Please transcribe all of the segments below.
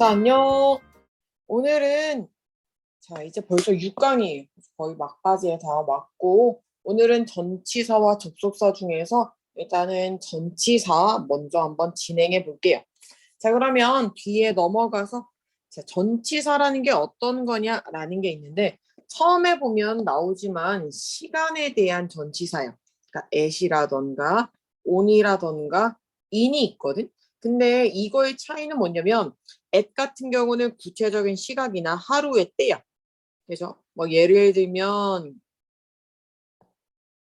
자, 안녕. 오늘은 자, 이제 벌써 6강이에요. 거의 막바지에 다 왔고 오늘은 전치사와 접속사 중에서 일단은 전치사 먼저 한번 진행해 볼게요. 자, 그러면 뒤에 넘어가서 자, 전치사라는 게 어떤 거냐라는 게 있는데 처음에 보면 나오지만 시간에 대한 전치사요. 그러니까 at이라던가 on이라던가 in이 있거든. 근데 이거의 차이는 뭐냐면 at 같은 경우는 구체적인 시각이나 하루의 때야. 그래서 뭐 예를 들면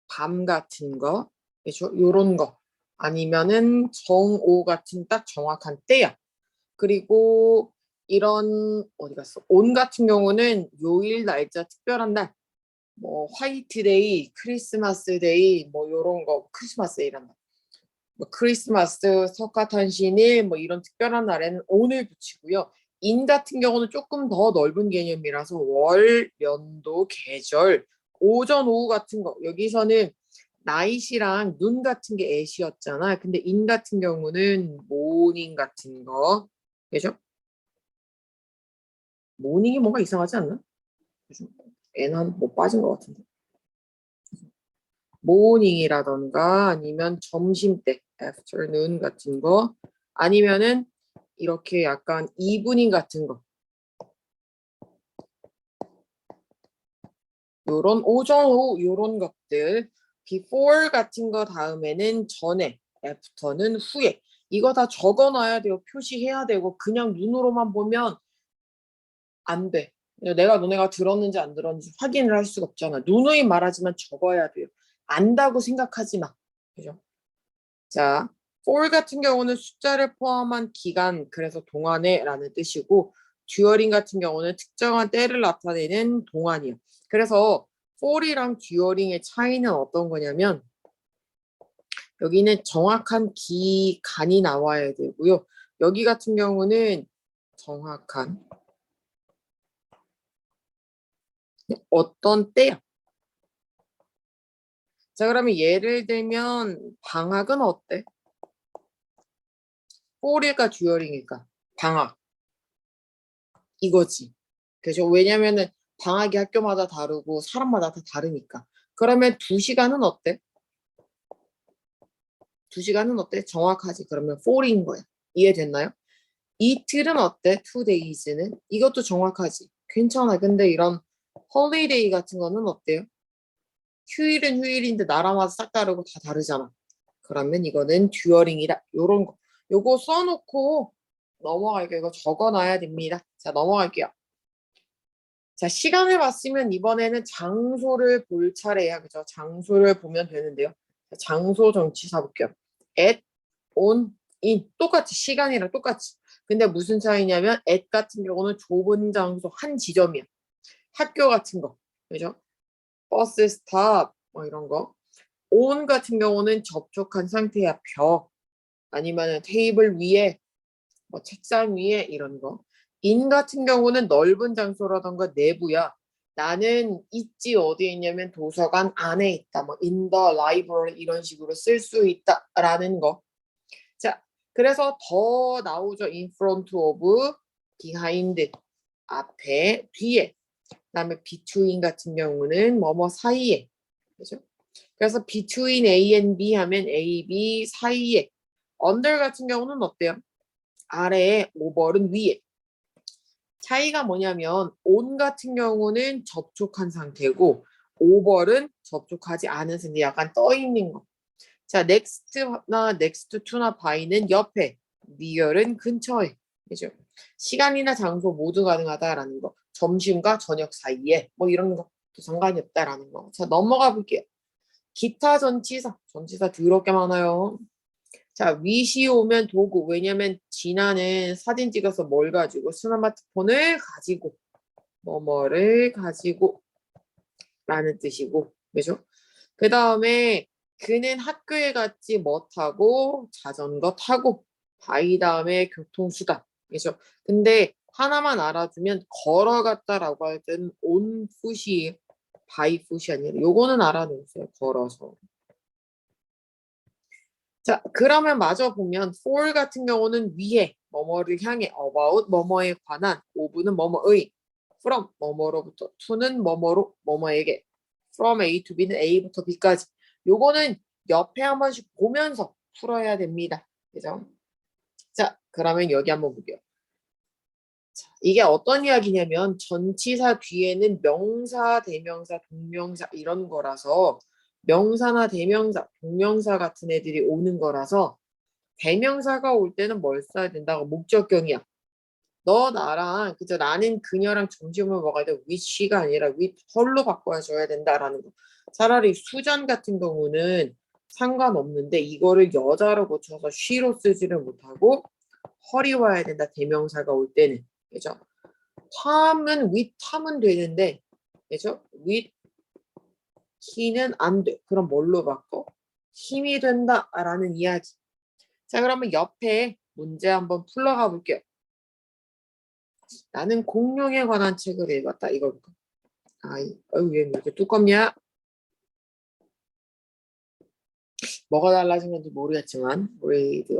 밤 같은 거, 그죠? 요런 거 아니면은 정오 같은 딱 정확한 때야. 그리고 이런 어디 갔어? 온 같은 경우는 요일 날짜 특별한 날. 뭐 화이트데이, 크리스마스 데이 뭐 요런 거 크리스마스 이란 날. 뭐 크리스마스, 석가탄신일 뭐 이런 특별한 날에는 오늘 붙이고요. 인 같은 경우는 조금 더 넓은 개념이라서 월, 연도, 계절, 오전, 오후 같은 거 여기서는 나잇이랑 눈 같은 게 애시였잖아. 근데 인 같은 경우는 모닝 같은 거 그죠? 모닝이 뭔가 이상하지 않나? 요즘 애는 못 빠진 것 같은데. 모닝이라던가 아니면 점심때, afternoon 같은 거 아니면은 이렇게 약간 이브닝 같은 거 요런 오전 오후 요런 것들 before 같은 거 다음에는 전에 after는 후에 이거 다 적어놔야 돼요 표시해야 되고 그냥 눈으로만 보면 안 돼. 내가 너네가 들었는지 안 들었는지 확인을 할 수가 없잖아. 누누이 말하지만 적어야 돼요. 안다고 생각하지 마. 그죠? 자, for 같은 경우는 숫자를 포함한 기간, 그래서 동안에라는 뜻이고, 듀어링 같은 경우는 특정한 때를 나타내는 동안이요. 그래서 for이랑 듀어링의 차이는 어떤 거냐면, 여기는 정확한 기간이 나와야 되고요. 여기 같은 경우는 정확한 어떤 때야. 자, 그러면 예를 들면 방학은 어때? 폴일까 듀어링일까? 방학. 이거지. 그죠? 왜냐면은 방학이 학교마다 다르고 사람마다 다 다르니까. 그러면 두 시간은 어때? 두 시간은 어때? 정확하지. 그러면 폴인 거야. 이해됐나요? 이틀은 어때? two days는? 이것도 정확하지. 괜찮아. 근데 이런 홀리데이 같은 거는 어때요? 휴일은 휴일인데 나라마다 싹 다르고 다 다르잖아. 그러면 이거는 듀어링이다. 요런 거. 요거 써놓고 넘어갈게요. 이거 적어놔야 됩니다. 자, 넘어갈게요. 자, 시간을 봤으면 이번에는 장소를 볼 차례야. 그죠? 장소를 보면 되는데요. 자, 장소 정치사 볼게요. at, on, in. 똑같이 시간이랑 똑같이. 근데 무슨 차이냐면 at 같은 경우는 좁은 장소 한 지점이야. 학교 같은 거. 그죠? 버스 스탑 뭐 이런 거. on 같은 경우는 접촉한 상태야. 벽 아니면 테이블 위에 뭐 책상 위에 이런 거. in 같은 경우는 넓은 장소라던가 내부야. 나는 있지 어디에 있냐면 도서관 안에 있다. 뭐 in the library 이런 식으로 쓸 수 있다라는 거. 자, 그래서 더 나오죠. in front of, behind, 앞에, 뒤에. 그다음에 between 같은 경우는 뭐뭐 사이에. 그죠? 그래서 between A and B 하면 A, B 사이에. under 같은 경우는 어때요? 아래에, over는 위에. 차이가 뭐냐면 on 같은 경우는 접촉한 상태고 over는 접촉하지 않은 상태 약간 떠 있는 거. 자, next나 next to나 by는 옆에, near은 근처에. 그죠? 시간이나 장소 모두 가능하다라는 거. 점심과 저녁 사이에 뭐 이런 것도 상관이 없다라는 거. 자, 넘어가 볼게요. 기타 전치사. 전치사 더럽게 많아요. 자, 위시 오면 도구. 왜냐면 진아는 사진 찍어서 뭘 가지고 스마트폰을 가지고 뭐뭐를 가지고 라는 뜻이고. 그죠? 그 다음에 그는 학교에 갔지 뭐 타고 자전거 타고 바이 다음에 교통수단. 그죠? 근데 하나만 알아두면 걸어갔다라고 할 때는 온 풋이 바이 풋이 아니라 요거는 알아놓으세요. 걸어서. 자, 그러면 마저 보면 for 같은 경우는 위에 뭐뭐를 향해 about 뭐뭐에 관한 ove는 뭐뭐의 from 뭐뭐로부터 to는 뭐뭐로 뭐뭐에게 from A to B는 A부터 B까지 요거는 옆에 한 번씩 보면서 풀어야 됩니다. 그죠? 자, 그러면 여기 한번 볼게요. 자, 이게 어떤 이야기냐면 전치사 뒤에는 명사, 대명사, 동명사 이런 거라서 명사나 대명사, 동명사 같은 애들이 오는 거라서 대명사가 올 때는 뭘 써야 된다고 목적경이야. 너 나랑 그저 나는 그녀랑 점심을 먹어야 돼. with가 아니라 with her로 바꿔줘야 된다라는 거. 차라리 수전 같은 경우는 상관없는데 이거를 여자로 고쳐서 she로 쓰지를 못하고 her이 와야 된다. 대명사가 올 때는. 그죠? 탐은 with 탐은 되는데 그죠? with he는 안 돼. 그럼 뭘로 바꿔? 힘이 된다라는 이야기. 자, 그러면 옆에 문제 한번 풀러가 볼게요. 나는 공룡에 관한 책을 읽었다. 이거 볼까? 아이, 얘는 왜 이렇게 두껍냐? 뭐가 달라진 건지 모르겠지만, read.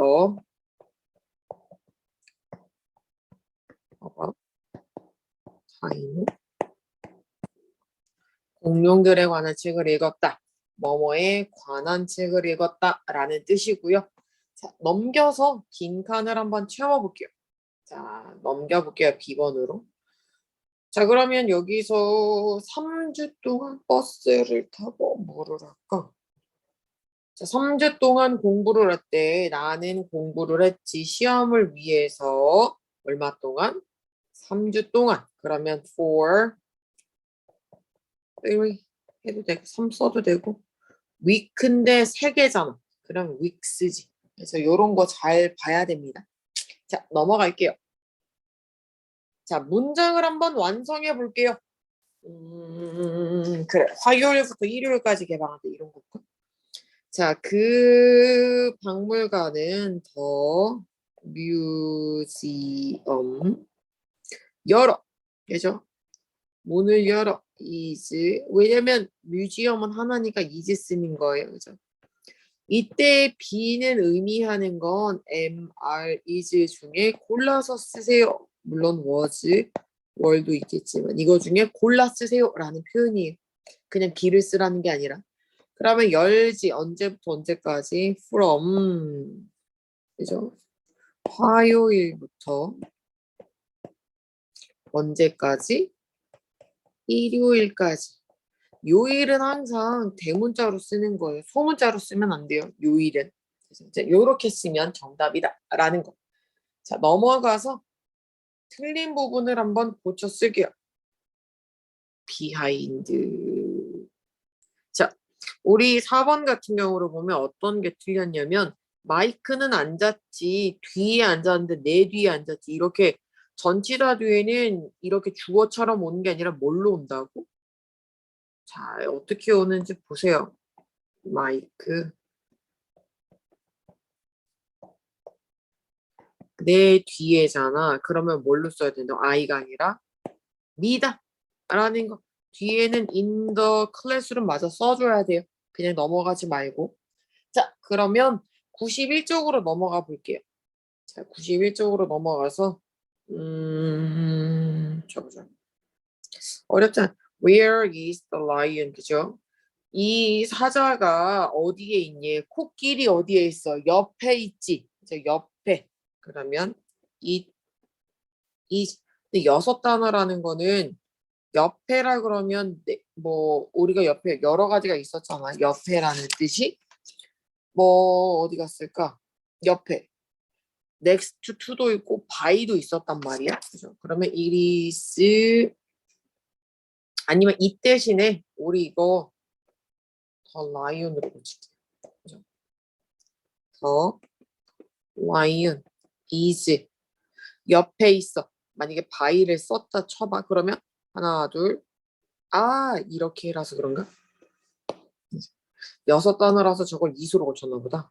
타임. 공룡들에 관한 책을 읽었다. 뭐뭐에 관한 책을 읽었다 라는 뜻이고요. 자, 넘겨서 빈 칸을 한번 채워볼게요. 자, 넘겨볼게요. B번으로. 자, 그러면 여기서 3주 동안 버스를 타고 뭐를 할까? 자, 3주 동안 공부를 했대. 나는 공부를 했지. 시험을 위해서 얼마 동안? 3주 동안. 그러면 for 3 해도 되고 3 써도 되고 week인데 3개잖아. 그럼 weeks지. 그래서 이런 거 잘 봐야 됩니다. 자, 넘어갈게요. 자, 문장을 한번 완성해 볼게요. 음, 그래. 화요일부터 일요일까지 개방한대 이런 거. 자, 그 박물관은 더 뮤지엄 열어. 그죠? 문을 열어. is. 왜냐면 뮤지엄은 하나니까 is 쓰는 거예요. 그죠? 이때 be는 의미하는 건 am, are, is 중에 골라서 쓰세요. 물론 was, were도 있겠지만 이거 중에 골라 쓰세요라는 표현이에요. 그냥 be를 쓰라는 게 아니라. 그러면 열지 언제부터 언제까지 from 그죠? 화요일부터 언제까지? 일요일까지. 요일은 항상 대문자로 쓰는 거예요. 소문자로 쓰면 안 돼요. 요일은. 이제 요렇게 쓰면 정답이다라는 거. 자, 넘어가서 틀린 부분을 한번 고쳐 쓸게요. 비하인드. 자, 우리 4번 같은 경우로 보면 어떤 게 틀렸냐면 마이크는 앉았지 뒤에 앉았는데 내 뒤에 앉았지 이렇게 전치사 뒤에는 이렇게 주어처럼 오는 게 아니라 뭘로 온다고? 자, 어떻게 오는지 보세요. 마이크. 내 뒤에잖아. 그러면 뭘로 써야 된다? I가 아니라 미다. 라는 거. 뒤에는 in the classroom 맞아 써줘야 돼요. 그냥 넘어가지 말고. 자, 그러면 91쪽으로 넘어가 볼게요. 자, 91쪽으로 넘어가서 음, 저보자. 어렵잖아. Where is the lion? 그죠? 이 사자가 어디에 있니? 코끼리 어디에 있어? 옆에 있지. 이제 옆에. 그러면 이, 이 여섯 단어라는 거는 옆에라 그러면 네, 뭐 우리가 옆에 여러 가지가 있었잖아. 옆에라는 뜻이 뭐 어디 갔을까? 옆에 next to도 있고 by도 있었단 말이야. 그죠? 그러면 it is 아니면 이 대신에 우리 이거 더 lion으로 고칠게요. 그죠? 더 lion is 옆에 있어. 만약에 by를 썼다 쳐봐. 그러면 하나 둘 아 이렇게 해라서 그런가? 여섯 단어라서 저걸 이수로 고쳤나 보다.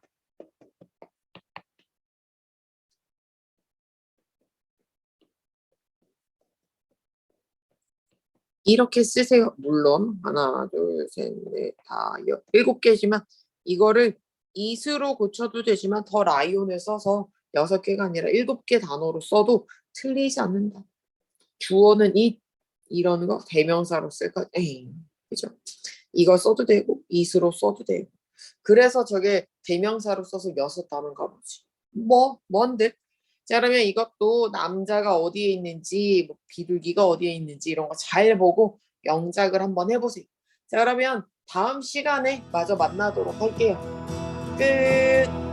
이렇게 쓰세요. 물론 하나, 둘, 셋, 넷, 다, 여, 일곱 개지만 이거를 이수로 고쳐도 되지만 더 라이온을 써서 여섯 개가 아니라 일곱 개 단어로 써도 틀리지 않는다. 주어는 it 이러는 거 대명사로 쓸까? 에이, 그죠? 이걸 써도 되고 it으로 써도 되고. 그래서 저게 대명사로 써서 여섯 단어인가 보지. 뭐 뭔데? 자 그러면 이것도 남자가 어디에 있는지 뭐 비둘기가 어디에 있는지 이런 거 잘 보고 영작을 한번 해보세요. 자 그러면 다음 시간에 마저 만나도록 할게요. 끝.